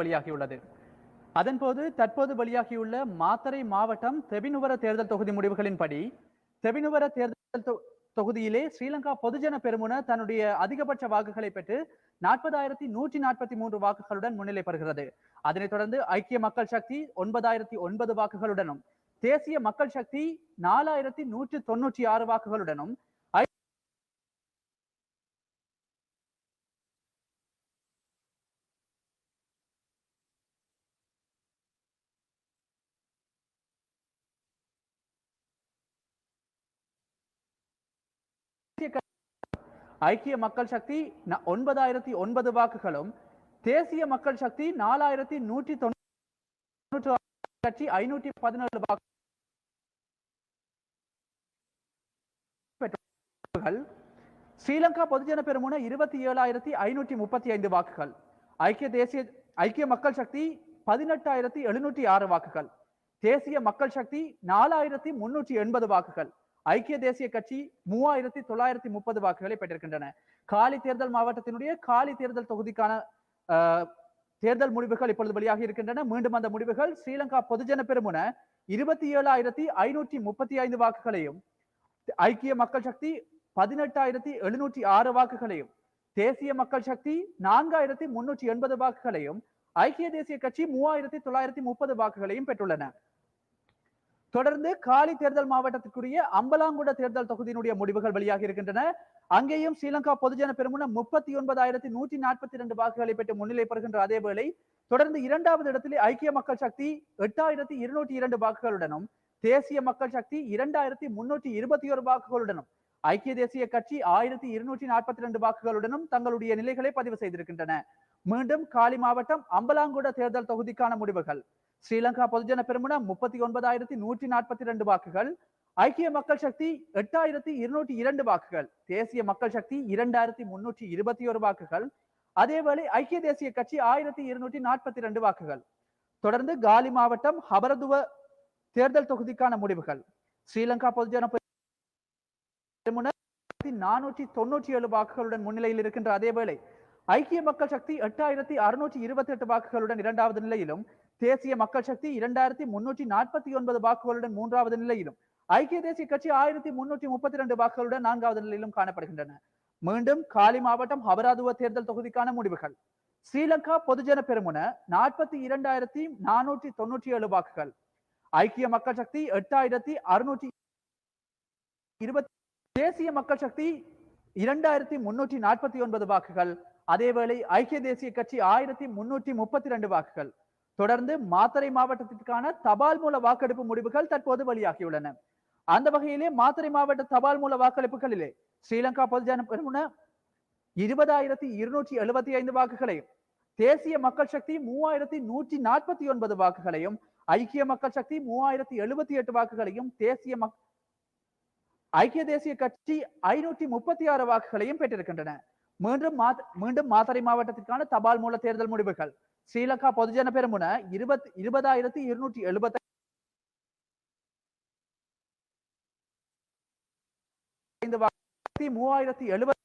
வெளியாகியுள்ளது. அதன்போது தற்போது வெளியாகியுள்ள மாத்தறை மாவட்டம் தெபினுவர தேர்தல் தொகுதி முடிவுகளின்படி தெபினுவர தேர்தல் தொகுதியிலே ஸ்ரீலங்கா பொதுஜன பெருமுன தன்னுடைய அதிகபட்ச வாக்குகளை பெற்று நாற்பதாயிரத்தி நூற்றி நாற்பத்தி மூன்று வாக்குகளுடன் முன்னிலை பெறுகிறது அதனைத் தொடர்ந்து ஐக்கிய மக்கள் சக்தி ஒன்பதாயிரத்தி ஒன்பது வாக்குகளுடனும் தேசிய மக்கள் சக்தி நாலாயிரத்தி நூற்றி தொன்னூற்றி ஆறு வாக்குகளுடனும் ஐக்கிய மக்கள் சக்தி ஒன்பதாயிரத்தி ஒன்பது வாக்குகளும் தேசிய மக்கள் சக்தி நாலாயிரத்தி நூற்றி தொண்ணூற்றி கட்சி ஐநூற்றி பதினேழு வாக்குகள் ஸ்ரீலங்கா பொதுஜன பெருமுன இருபத்தி ஏழாயிரத்தி ஐநூற்றி முப்பத்தி ஐந்து வாக்குகள் ஐக்கிய தேசிய ஐக்கிய மக்கள் சக்தி பதினெட்டாயிரத்தி எழுநூற்றி ஆறு வாக்குகள் தேசிய மக்கள் சக்தி நாலாயிரத்தி முன்னூற்றி எண்பது வாக்குகள் ஐக்கிய தேசிய கட்சி மூவாயிரத்தி தொள்ளாயிரத்தி முப்பது வாக்குகளை பெற்றிருக்கின்றன. காலி தேர்தல் மாவட்டத்தினுடைய காலி தேர்தல் தொகுதிக்கான தேர்தல் முடிவுகள் இப்பொழுது வெளியாக இருக்கின்றன. மீண்டும் அந்த முடிவுகள் ஸ்ரீலங்கா பொதுஜன பெருமுன இருபத்தி ஏழாயிரத்தி ஐநூற்றி முப்பத்தி ஐந்து வாக்குகளையும் ஐக்கிய மக்கள் சக்தி பதினெட்டாயிரத்தி எழுநூற்றி ஆறு வாக்குகளையும் தேசிய மக்கள் சக்தி நான்காயிரத்தி முன்னூற்றி எண்பது வாக்குகளையும் ஐக்கிய தேசிய கட்சி மூவாயிரத்தி தொள்ளாயிரத்தி முப்பது வாக்குகளையும் பெற்றுள்ளன. தொடர்ந்து காலி தேர்தல் மாவட்டத்திற்குரிய அம்பலாங்குட தேர்தல் தொகுதியினுடைய முடிவுகள் வெளியாகி இருக்கின்றன. அங்கேயும் ஸ்ரீலங்கா பொதுஜன பெருமுன முப்பத்தி ஒன்பதாயிரத்தி நூற்றி நாற்பத்தி இரண்டு வாக்குகளை பெற்று முன்னிலை பெறுகின்ற அதேவேளை தொடர்ந்து இரண்டாவது இடத்திலே ஐக்கிய மக்கள் சக்தி எட்டாயிரத்தி இருநூற்றி இரண்டு வாக்குகளுடனும் தேசிய மக்கள் சக்தி இரண்டாயிரத்தி முன்னூற்றி இருபத்தி ஒரு வாக்குகளுடனும் ஐக்கிய தேசிய கட்சி ஆயிரத்தி இருநூற்றி நாற்பத்தி இரண்டு வாக்குகளுடனும் தங்களுடைய நிலைகளை பதிவு செய்திருக்கின்றன. மீண்டும் காலி மாவட்டம் அம்பலாங்குட தேர்தல் தொகுதிக்கான முடிவுகள். ஸ்ரீலங்கா பொதுஜன பெருமுன முப்பத்தி ஒன்பதாயிரத்தி நூற்றி நாற்பத்தி ரெண்டு வாக்குகள். ஐக்கிய மக்கள் சக்தி எட்டாயிரத்தி இருநூற்றி இரண்டு வாக்குகள். தேசிய மக்கள் சக்தி இரண்டாயிரத்தி முன்னூற்றி இருபத்தி ஒரு வாக்குகள். அதேவேளை ஐக்கிய தேசிய கட்சி ஆயிரத்தி இருநூற்றி நாற்பத்தி ரெண்டு வாக்குகள். தொடர்ந்து காலி மாவட்டம் ஹபரதுவ தேர்தல் தொகுதிக்கான முடிவுகள். ஸ்ரீலங்கா பொதுஜன நானூற்றி தொன்னூற்றி ஏழு வாக்குகளுடன் முன்னிலையில் இருக்கின்ற அதேவேளை ஐக்கிய மக்கள் சக்தி எட்டாயிரத்தி அறுநூற்றி இருபத்தி எட்டு வாக்குகளுடன் இரண்டாவது நிலையிலும் தேசிய மக்கள் சக்தி இரண்டாயிரத்தி முன்னூற்றி நாற்பத்தி ஒன்பது வாக்குகளுடன் மூன்றாவது நிலையிலும். ஐக்கிய தேசிய கட்சி ஆயிரத்தி முன்னூற்றி முப்பத்தி ரெண்டு வாக்குகளுடன் நான்காவது நிலையிலும் காணப்படுகின்றன. மீண்டும் காலி மாவட்டம் ஹபராதுவ தேர்தல் தொகுதிக்கான முடிவுகள். ஸ்ரீலங்கா பொதுஜன பெருமுன நாற்பத்தி இரண்டாயிரத்தி நானூற்றி தொன்னூற்றி ஏழு வாக்குகள். ஐக்கிய மக்கள் சக்தி எட்டாயிரத்தி அறுநூற்றி இருபத்தி தேசிய மக்கள் சக்தி இரண்டாயிரத்தி முன்னூற்றி நாற்பத்தி ஒன்பது வாக்குகள். அதேவேளை ஐக்கிய தேசிய கட்சி ஆயிரத்தி முன்னூற்றி முப்பத்தி ரெண்டு வாக்குகள். தொடர்ந்து மாத்தறை மாவட்டத்திற்கான தபால் மூல வாக்கெடுப்பு முடிவுகள் தற்போது வெளியாகியுள்ளன. அந்த வகையிலே மாத்தறை மாவட்ட தபால் மூல வாக்களிப்புகளிலே ஸ்ரீலங்கா பொதுஜன பெருமுன இருபதாயிரத்தி இருநூற்றி எழுபத்தி ஐந்து வாக்குகளையும் தேசிய மக்கள் சக்தி மூவாயிரத்தி நூற்றி நாற்பத்தி ஒன்பது வாக்குகளையும் ஐக்கிய மக்கள் சக்தி மூவாயிரத்தி எழுபத்தி எட்டு வாக்குகளையும் தேசிய மக் ஐக்கிய தேசிய கட்சி ஐநூற்றி முப்பத்தி ஆறு வாக்குகளையும் பெற்றிருக்கின்றன. மீண்டும் மாத்- மீண்டும் மாத்தறை மாவட்டத்திற்கான தபால் மூல தேர்தல் முடிவுகள் ஸ்ரீலங்கா பொதுஜன பெருமுன இருபத் இருபதாயிரத்தி இருநூற்றி எழுபத்தி ஐந்து மூவாயிரத்தி எழுபத்தி